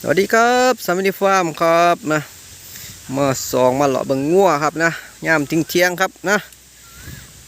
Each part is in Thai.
สวัสดีครับสวัสดีฟาร์มครับนะมาสองมาเลาะบิงงัวครับนะยามทิ้งเที่ยงครับนะ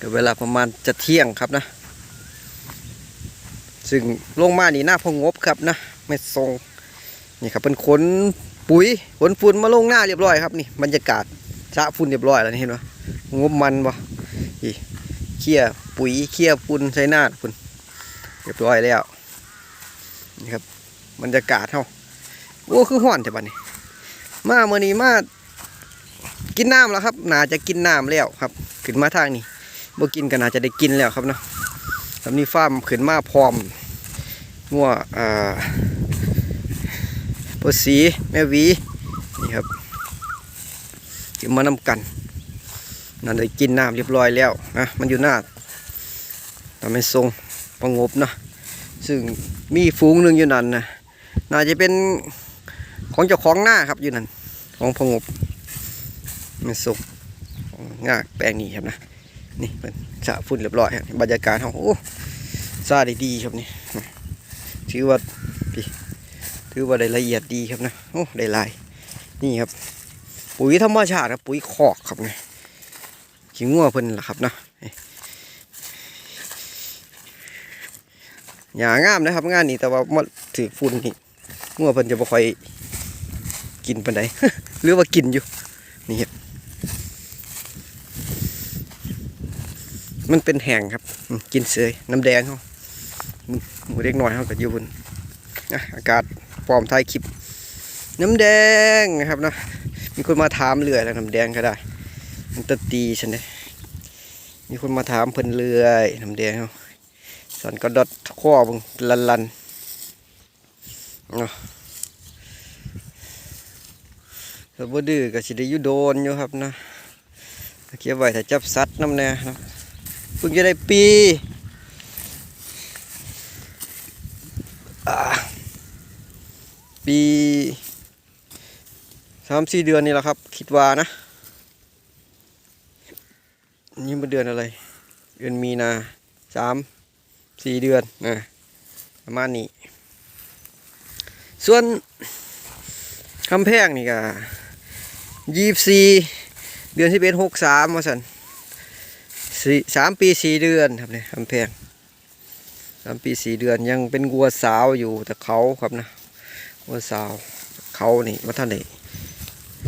ก็เวลาประมาณจะเที่ยงครับนะ ซึ่งลงมานี่หน้าพองบครับนะไม่ทรงนี่ครับเป็นขนปุ๋ยขนฝุ่นมาลงหน้าเรียบร้อยครับนี่บรรยากาศสระฝุ่นเรียบร้อยแล้วนี่เห็นไหมงบมันบ่อีเคี่ยปุ๋ยเคี่ยฝุ่นใส่หน้าฝุ่นเรียบร้อยแล้ว นี่ครับบรรยากาศเฮาโอ้คือห้อนแต่บัดนี้ มาเมื่อนี้มากินน้ำแล้วครับน่าจะกินน้ำแล้วครับ ขึ้นมาทางนี้บ่กินก็น่าจะได้กินแล้วครับเนาะสำนี้ฟาร์มขึ้นมาพร้อมงัวอ่าปสีแม่วีนี่ครับขึ้นมานำกันนั่นได้กินน้ำเรียบร้อยแล้วนะมันอยู่หน้าทำให้ทรงประงบเนาะ ซึ่งมีฝูงหนึ่งอยู่นั่นนะน่าจะเป็นของเจ้าของหน้าครับอยู่นั่นของพงบมันสุกงากแปลงนี้ครับนะนี่เป็นสะฝุ่นเรียบร้อยครับบรรยากาศเขาโอ้ซาด้ดีครับนี่ถือว่าถือว่าได้ละเอียดดีครับนะโอ้ได้ลายนี่ครับ ปุ๋ยธรรมชาติครับปุ๋ยคอกครับไงขี้งัวเพิ่นล่ะครับนะ อย่างงามนะครับงานนี้แต่ว่ามาถือฝุ่นนี่งัวเพิ่นจะบ่ค่อยกินปานใดหรือว่ากินอยู่นี่ครับมันเป็นแห้งครับ กินเสยน้ำแดงเขาหมูเล็กน้อยเขาก็อยู่บนนะอากาศปลอมท้ายคลิป น้ำแดงนะครับนะมีคนมาถามเรื่อยแล้วน้ำแดงก็ได้ มันตะตีฉันเลยมีคนมาถามเพิ่นเรื่อยน้ำแดงเขา สันก็ดดข้อบึงลันลันเนาะบ่ดื้อก็สิได้อยู่โดนอยู่ครับนะเก็บไว้ถ้าจับสัตว์น้ำแน่นะเพิ่งจะได้ปีปีสามสี่เดือนนี่แหละครับ คิดว่านะ นี่มันเดือนอะไร เดือนมีนาสาม สี่เดือนนะประมาณนี้ ส่วนคำแพงนี่ก็ยี่สี่เดือนที่เป็นหกสามมาสันสี่สามปีสี่เดือนครับเนี่ยคำแพงสามปีสี่เดือนยังเป็นวัวสาวอยู่แต่เขาครับนะวัวสาวเขานี่ว่าท่านไหน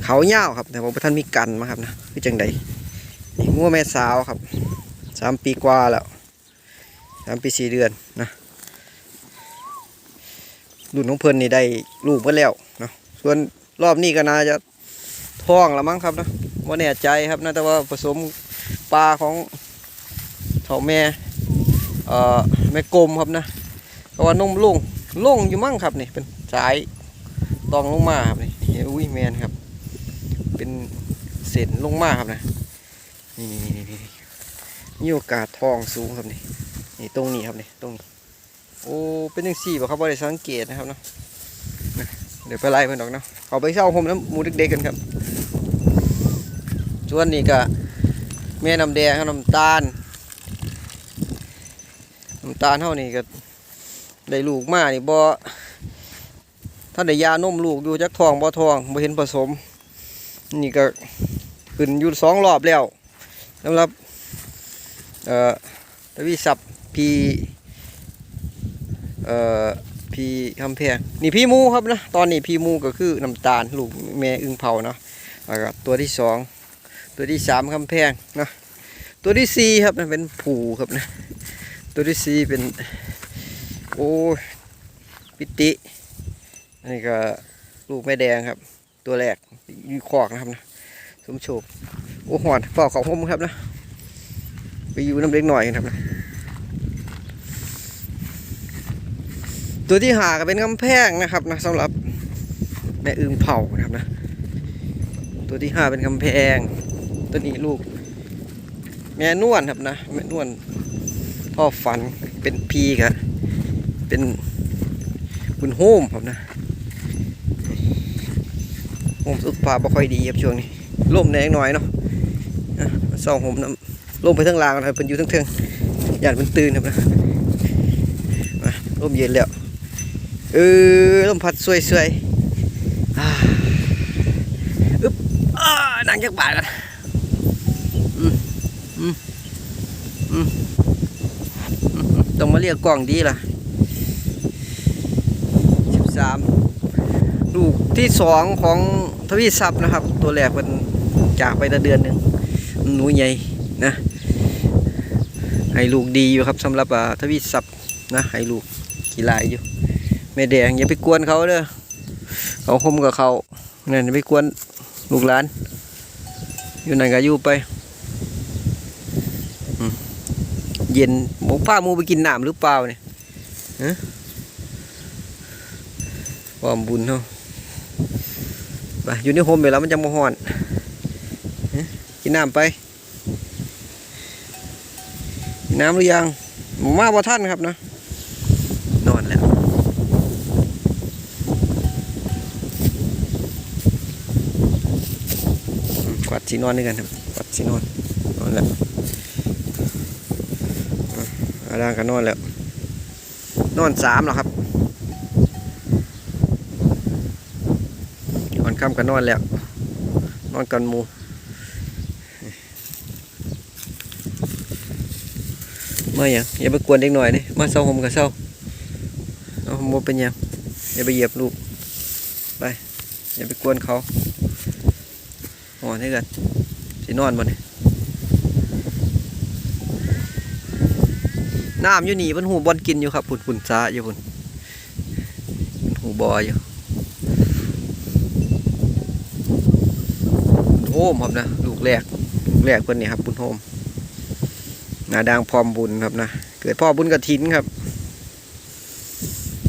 เขาเง่าครับแต่ผมว่าท่านมีกันมาครับนะคือจังใดนี่งัวแม่สาวครับสามปีกว่าแล้ว สามปีสี่เดือนนะรุ่นของเพิ่นนี่ได้ลูกเพิ่นแล้วเนาะส่วนรอบนี้ก็น่าจะท้องละมั้งครับนะว่าแน่ใจครับนะแต่ว่าผสมปลาของเถ่าแม่เอ่อแม่กลมครับนะเพราะว่านมลุ่งลุ่งอยู่มั้งครับนี่เป็นสายตองลงมาครับนี่อุ้ยแมนครับ เป็นเส้นลงมาครับนะนี่นี่นี่นี่มีโอกาสทองสูงครับนี่ นี่ตรงนี้ครับนี่ตรงนี้โอ้เป็นยังสี่บ่ครับบ่ได้สังเกตนะครับเนาะเดี๋ยวไปไล่เพิ่อนดอกเนาะเขาไปเช่าผมน้ำมูเด็กๆกันครับส่วนนี้ก็แม่น้ำแดงน้ำตาลน้ำตาลเท่านี้ก็ได้ลูกมานี่บ่ถ้าได้ยานมลูกอยู่จักทองบ่ทองบ่เห็นผสม นี่ก็ขึ้นอยู่สองรอบแล้วสำหรับเอ่อทวีศัพท์ พี่เอ่อพี่คำแพงนี่พี่มูครับนะตอนนี้พี่มูก็คือน้ำตาลลูกแม่อึงเผาเนาะแล้วก็ตัวที่สองตัวที่สามคำแพงเนาะตัวที่สี่ครับนะเป็นผูครับนะตัวที่สี่เป็นโอ้ยปิติอันนี้ก็ลูกแม่แดงครับ ตัวแรกยูคอกนะครับนะสมโชคโอ้หอนฝากของผมครับนะไปอยู่น้ำเล็กหน่อยครับนะ ตัวที่หาก็เป็นกำแพงนะครับนะสำหรับแม่อึงเผานะครับนะ ตัวที่ห้าเป็นกำแพง ตัวนี้ลูก แม่นวลครับนะแม่นวลพ่อฟันเป็นพีครับเป็นบุญโฮมครับนะโฮมสุขภาพไม่ค่อยดีครับช่วงนี้ล่มแรงหน่อยเนาะอะเศร้าผมน้ำลงไปทั้งรางนะครับเป็นอยู่ทั้งเทิงหยาดมันตื่นครับนะมาร่มเย็นแล้ว เออลมพัดสวยสวยอ่าอึ๊บอ่านั่งจักบาทกันอืมอืมอืมอืมต้องมาเรียกกล้องดีล่ะสิบสามลูกที่สองของทวีศัพท์นะครับ ตัวแรกมันจากไปแต่เดือนหนึ่งหนูใหญ่นะให้ลูกดีอยู่ครับสำหรับอ่าทวีศัพท์นะให้ลูกกีฬายอยู่ แม่แดงอย่าไปกวนเขาเด้อเขาคมกับเขาเนี่ยอย่าไปกวนลูกหลาน อยู่ไหนก็อยู่ไปเย็นหมูผ้ามูไปกินน้ำหรือเปล่าเนี่ยฮะความบุญเนาะไปอยู่ในโฮมไปแล้วมันจะมาหอนกินน้ำไปน้ำหรือยังหมูมาบ่ท่านครับนะ กวัดสีนอนด้วยกันครับกวัดสีนอนนอนแล้วอาดางก็นนอนแล้ว นอนสามแล้วครับนอนค่ำก็นนอนแล้ว นอนกันมูมาอย่างอย่าไปกวนเด็กหน่อยนี่มาเศร้าหมกับเศร้าเอาโมเป็นยังอย่าไปเหยียบลูกไปอย่าไปกวนเขา นอนให้กันสินอนบ่เนี่น้ำอยู่หนี่มันหูบอลกินอยู่ครับผุนผุนซาอยู่ผุนมันหูบออยู่โฮมครับนะลูกแรกลูกแรกเพิ่อนนี่ครับบุญโฮมนาดางพร้อมบุญครับนะเกิดพ่อบุญกระถินครับ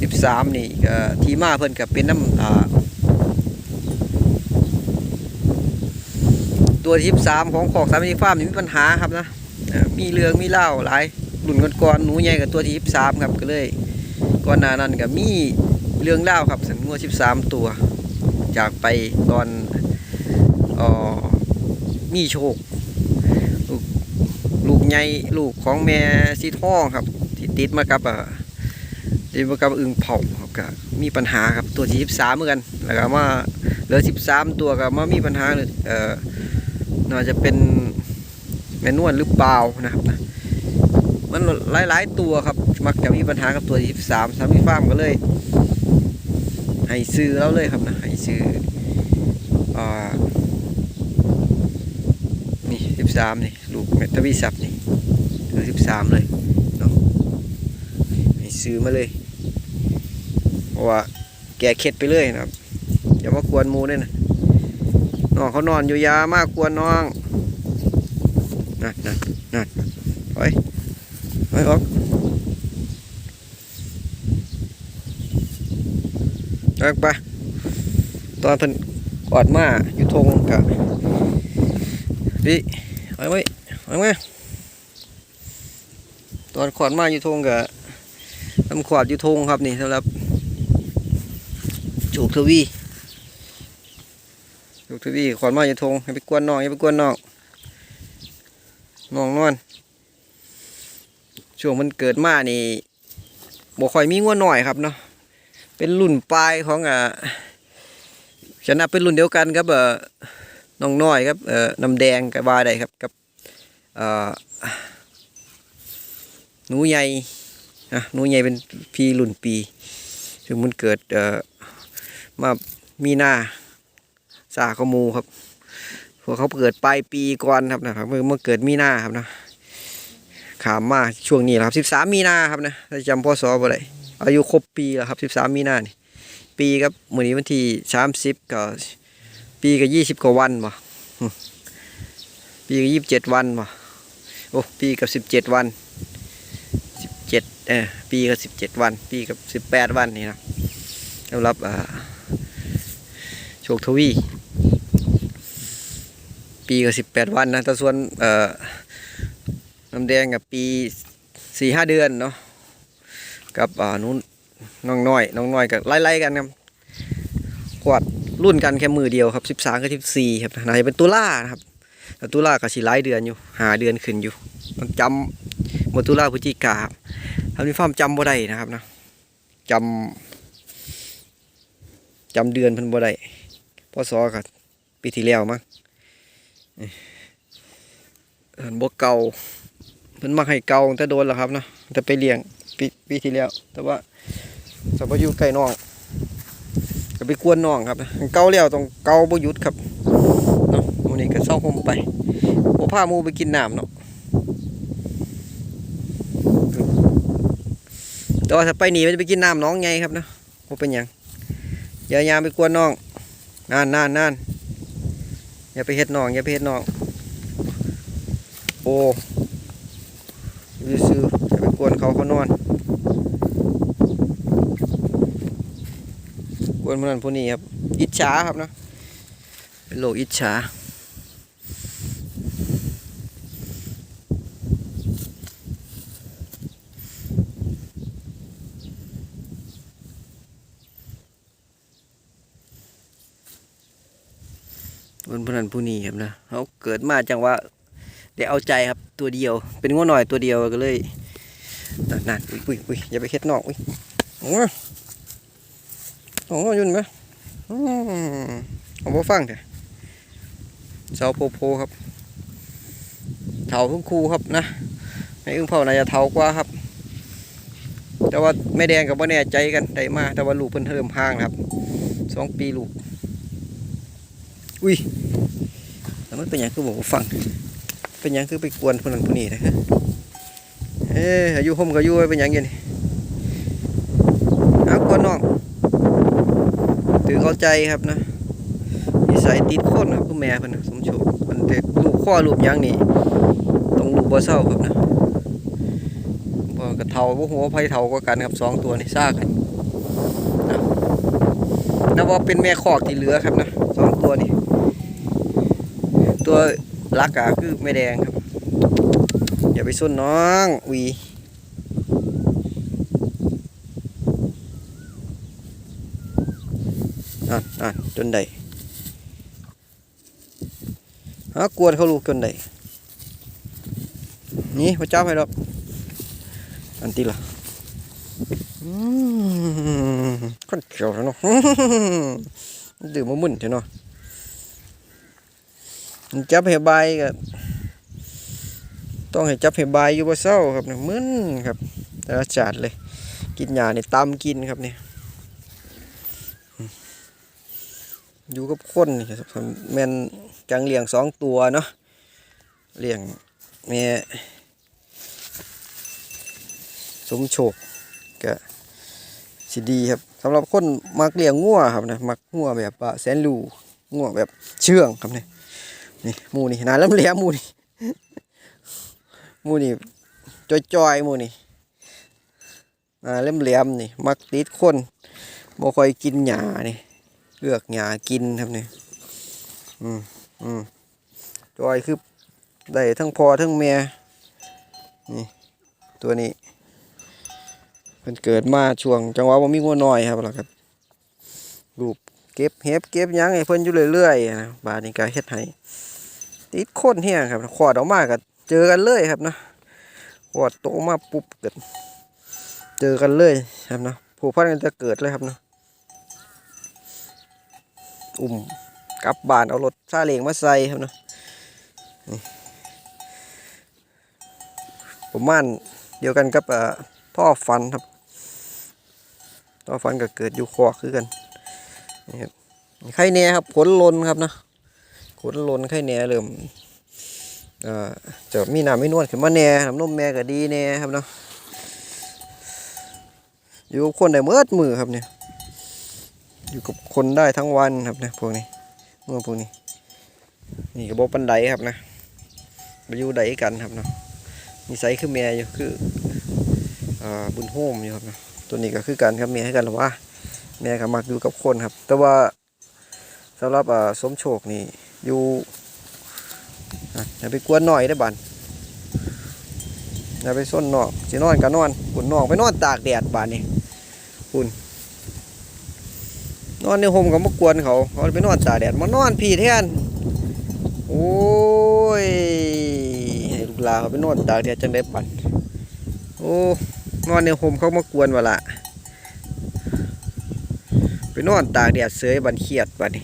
สิบสามนี่ก็ทีมาเพิ่อนกับเป็นน้ำอ่า ตัวที่สามของขอกสามสิฟาร์มมีปัญหาครับนะมีเรืองมีเล่าหลายรุ่นก่อนๆหนูใหญ่กับตัวที่สามครับก็เลย ก่อนหน้านั้นก็มีเรื่องเล่าครับสันงัวสิบสามตัว จากไปตอนออมีโชค ลูกลูกใหญ่ลูกของแม่สีทองครับ ที่ติดมากับอ่าติดมากับอึ่งเผาครับก็มีปัญหาครับตัวที่สิบสามเหมือนกันแล้วก็มาเหลือสิบสามตัวก็มามีปัญหาเลยเอ่อ น่าจะเป็นแมนนวลหรือเปล่านะครับนะมันหลายๆตัวครับ มักจะมีปัญหากับตัวที่สามสามีฟาร์มก็เลย ให้ซื้อแล้วเลยครับนะให้ซื้ออ่านี่สิบสามนี่ลูกเมทวีศัพท์นี่คือสิบสามเลยเนาะให้ซื้อมาเลยเพราะว่าแกเข็ดไปเลยนะครับอย่ามากวนมูด้วยนะ น้องเขานอนอยู่ยามากกวนน้องนั่นนั่นนั่นไปไปออกออกไปตอนเพิ่นกอดมาอยู่ทงกะดิไปไว้ไปไว้ตอนขอดมาอยู่ทงกะทำขอดอยู่ทงครับนี่สำหรับโจกทวี ทวีขอนมาอย่าทงอย่าไปกวนน้องอย่าไปกวนน้องน้องนอนช่วงมันเกิดมานี่บ่ค่อยมีงัวหน่อยครับเนาะเป็นรุ่นปลายของอ่าชนะเป็นรุ่นเดียวกันครับเอ่อน้องน้อยครับเอ่อน้ำแดงกับวาได้ครับกับเอ่อหนูใหญ่นะหนูใหญ่เป็นพี่รุ่นปีถึงมันเกิดเอ่อมามีนา สาขโมูครับพวกเขาเกิดปลายปีก่อนครับนะครับเมื่อเกิดมีนาครับนะขามมาช่วงนี้ครับสิบสามมีนาครับนะถ้าจำพศบ่ได้อายุครบปีแล้วครับสิบสามมีนานี่ปีครับมื้อนี้วันที่สามสิบก็ปีก็ยี่สิบกว่าวันบ่ปีก็ยี่สิบเจ็ดวันบ่โอ้ปีกับสิบเจ็ดวันสิบเจ็ดเออปีกับสิบเจ็ดวัน ปีกับสิบแปดวันนี่นะสำหรับอ่าโชคทวี ปีกับสิบแปดวันนะแต่ส่วนเอ่อน้ำแดงกับปีสี่ห้าเดือนเนาะกับอ่านู้นน้องน้อยน้องน้อยกับไล่ๆกันครับกวาดรุ่นกันแค่มือเดียวครับสิบสามกับสิบสี่ครับนาจะเป็นตุลานะครับแต่ตุลากับสี่ไล่เดือนอยู่หาเดือนขึ้นอยู่มันจำหมดตุลาพฤศจิกาครับทำนี่ฟามจำบ่ได้นะครับนะจจำเดือนเพิ่นบ่ได้พศก็ปีที่แล้วมั้ง นี่เอิ้นบ่เก่าเพิ่นมักให้เก่าตั้งแต่โดนแล้วครับนะแต่ไปเลี้ยงปีปีที่แล้ว แต่ว่าสบ่อยู่ใกล้น้องก็ไปกวนน้องครับเก่าแล้วต้องเก่าบ่หยุดครับเนาะมื้อนี้ก็เซาห่มไปบ่พาหมูไปกินน้ำเนาะแต่ว่าถ้าไปหนีมันจะไปกินน้ำน้องไงครับนะบ่เป็นหยังอย่ายามไปกวนน้องนานนานนาน อย่าไปเฮ็ดน้องอย่าไปเฮ็ดน้อง โอ้ยซื้ออย่าไปกวนเขาเขานอน กวนพวกนั้นพวกนี้ครับ อิจฉาครับเนาะเป็นโลกอิจฉา คนพนันผู้นี้ครับนะเขาเกิดมาจังว่าได้เอาใจครับตัวเดียว เป็นง้อหน่อยตัวเดียวก็เลยนั่นอุ้ยอุ้ยอุ้ยอย่าไปเฮ็ดนอกอุ้ยโอ้โอ้ยยุ่นไหมอืมเอาบ่ฟังเถอะเสาโพโพครับเถาทุ่งคูครับนะไอ้อึ้งเผาน่าจะเถากว่าครับ แต่ว่าแม่แดงกับบ่แน่ใจกันได้มาแต่ว่าลูกเพิ่นเริ่มพางครับสองปีลูก อุ้ยแล้วมันเป็นหยังคือบอกฟัง เป็นหยังคือไปกวนคนนั้นคนนี้นะฮะเอ้ยอายุห่มก็อายุไว้เป็นหยังอยังนี่เอากวนน้องถือเข้าใจครับนะนิสัยติดคนครับคุณแม่เพิ่นนะสมโชคมันเด็กลูกข้อลูกยังนี่ต้องลูกบ่เศร้าครับนะบ่กระเทาบ่หัวไผเทากว่ากันครับสองตัวนี่ซ่ากันนะนับว่าเป็นแม่คอกที่เหลือครับนะสองตัวนี่ ตัวรักอะคือไม่แดงครับ อย่าไปส้นน้องวีอ่านอ่านจนได้ฮะกวนเขาลูกจนได้นี่พระเจ้าให้ดอกอันตีละอืมคนเขียวเนาะดื่มมามึนเถอะเนาะ จับให้ใบก็ต้องให้จับให้ใบอยู่บ่เศร้าครับเนี่ยมึนครับ แต่ละจาดเลย กินหญ้านี่ตามกินครับเนี่ยอยู่กับคนนี่ครับแม่นกังเลี้ยงสองตัวเนาะเลี้ยงแม่สมโชคก็สิดีครับสำหรับคนมักเลี้ยงงัวครับนะมักงัวแบบแสนรูงัวแบบเชื่องครับเนี่ย นี่มูนี่นาล้ำเหลี้ยมูนี่มูนี่จอยๆหมูนี่นาเล่มเหลี่ยมนี่ มักติดคนบ่ค่อยกินหญ้านี่เลือกหญ้ากินครับนี่อืมอืมจอยคือได้ทั้งพอทั้งแม่นี่ตัวนี้มันเกิดมาช่วงจังหวะว่ามีงัวน้อยครับล่ะครับรูปเก็บเห็บเก็บยังให้เพิ่นอยู่เรื่อยๆนะบาดนี้ก็เฮ็ดให้ ติดคนเฮียครับขวดออกมาก็เจอกันเลยครับนะขวดโตมาปุ๊บเกิดเจอกันเลยครับนะผูกพันกันจะเกิดเลยครับนะอุ้มกลับบ้านเอารถซาเลงมาใส่ครับนะผมม่านเดียวกันกับท่อฟันครับท่อฟันก็เกิดอยู่คอคือกันนี่ครับไข่แน่ครับผลลนครับนะ ขนลนไข่แหน่เริ่มอ่อจะมีน้ำมีนวลขึ้นมาแหน่น้ำนมแม่ก็ดีแหน่ครับเนาะอยู่กับคนได้เมื่อมือครับเนี่ยอยู่กับคนได้ทั้งวันครับนี่ยพวกนี้เมื่อพวกนี้ นี่ก็บอกปันไดครับนะมาอยู่ใดกันครับเนาะนิสัยคือแม่อยู่คืออ่าบุญโฮมอยู่ครับเนาะตัวนี้ก็คือกันครับแม่ให้กันหรือว่าแม่ก็มักอยู่กับคนครับ แต่ว่าสำหรับอ่าสมโชคนี่ อยู่อะอย่าไปกวนหน่อยได้อบันอย่าไปส้นนอกสินอนก็นอนปุ่นนอกไปนอนตากแดดบานนี่ปุ่นนอนในโฮมก็มากวนเขาเขาไปนอนตากแดดมานอนพี่แทนโอ้ยให้ลูกลาเขาไปนอนตากแดดจังได้ปันโอ้นอนในโฮมเขามากวนวะละไปนอนตากแดดเสยบันเครียดบัดนี้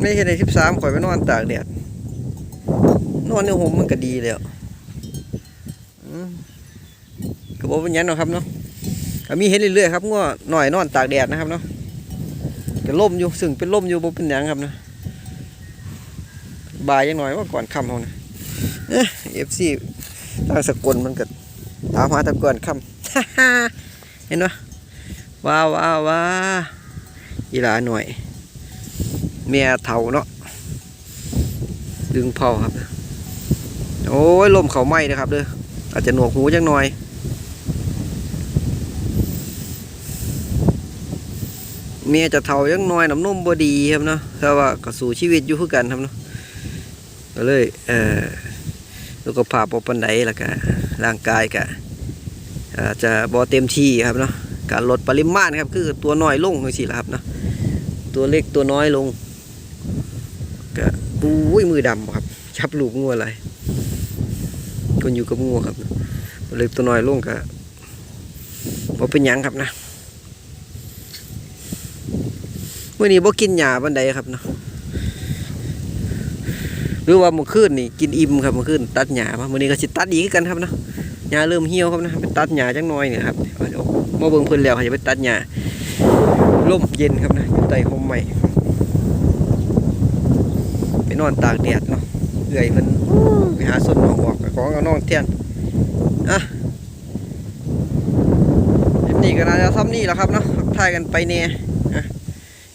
ไม่เห็นในสิบสามข่อยไปนอนตากแดดนอนในห่มมันก็ดีแล้วก็บอกเป็นหยังเนาะครับเนาะมีเห็นเรื่อยๆครับง้อหน่อยนอนตากแดดนะครับเนาะก็ล่มอยู่ซึ่งเป็นล่มอยู่บ่เป็นหยังครับนะบายยังหน่อยว่าก่อนค่ำเขานะเอฟซีทางสกลมันก็ตามหาตะก่อนค่ำเห็นปะว้าวว้าวว้า อีลาหน่อยเมียเท่าเนาะดึงเผาครับ โอ้ยลมเขาไหม้นะครับเด้ออาจจะหนวกหูจังหน่อยเมียจะเท่ายังน้อยน้ำนมบดีครับเนาะแต่ว่าก็สู่ชีวิตอยู่คือกันครับเนาะก็เลยเอ่อสุขภาพบ่ปานใดล้วก็ร่างกายก็อาจะบ่เต็มที่ครับเนาะการลดปริมาณครับ คือตัวน้อยลงจังซี่ล่ะครับเนาะ ตัวเล็กตัวน้อยลงก็ปุ้ยมือดำครับ ชับลูกงัวอะไรคนอยู่กับงัวครับตัวเล็กตัวน้อยลงก็บ่เป็นหยังครับนะเมื่อนี้บ่กินหญ้าบันไดครับเนาะหรือว่าเมื่อคืนนี่กินอิ่มครับเมื่อคืนตัดหญ้ามามื่อนี้ก็สิตัดอีกกันครับเนาะหญ้าเริ่มเหี่ยวครับนะไปตัดหญ้าจังน้อยเนี่ยครับเอเอามาเบิ่งเพิ่นแล้วเขาจะไปตัดหญ้า ลมเย็นครับนะอยู่ใต้ร่มไม้ไปนอนตากแดดเนาะเอื่อยเพิ่นไปหาส้นหนองออกกับของเอาน้องเทียนอะคลิปนี้ก็น่าจะซ้ำนี่แหละครับเนาะทักทายกันไปเนี่ย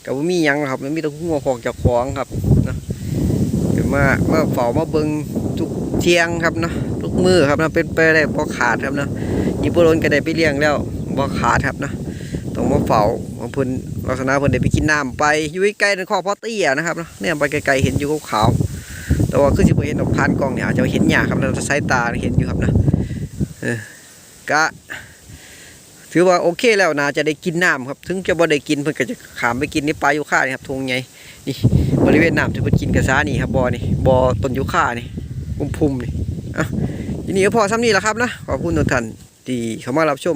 กับมียังครับมันมีแต่หัวของจากของครับเนาะเดี๋ยวมามาเฝ้ามาเบิงทุกเทียงครับเนาะทุกมือครับเนาะเป็นไปได้บ่ขาดครับเนาะญี่ปุ่นก็ได้ไปเลี้ยงแล้วบ่ขาดครับเนาะ ต้องมาเฝ้าบางเพิ่นลักษณะเพิ่นได้ไปกินน้ำไปอยู่ใกล้ๆในคอพ่อเตี้ยนะครับเนาะเนี่ยไปไกลๆเห็นอยู่ขาวๆแต่ว่าคือสิบเห็นดอกพานกล้องเนี่ยอาจจะเห็นหญ้าครับแต่สายตาเห็นอยู่ครับนะเออกะถือว่าโอเคแล้วนะจะได้กินน้ำครับ ถึงจะบ่ได้กินเพิ่นก็จะขามไปกินในปลายูคานี่ครับทงใหญ่นี่บริเวณน้ำที่เพิ่นกินกระซ่านี่ครับบ่อนี่บ่อต้นยูคานี่พุ่มพุ่มๆนี่อะทีนี้ก็พอซ้ำนี่แหละครับนะขอบคุณทุกท่านที่เข้ามารับชม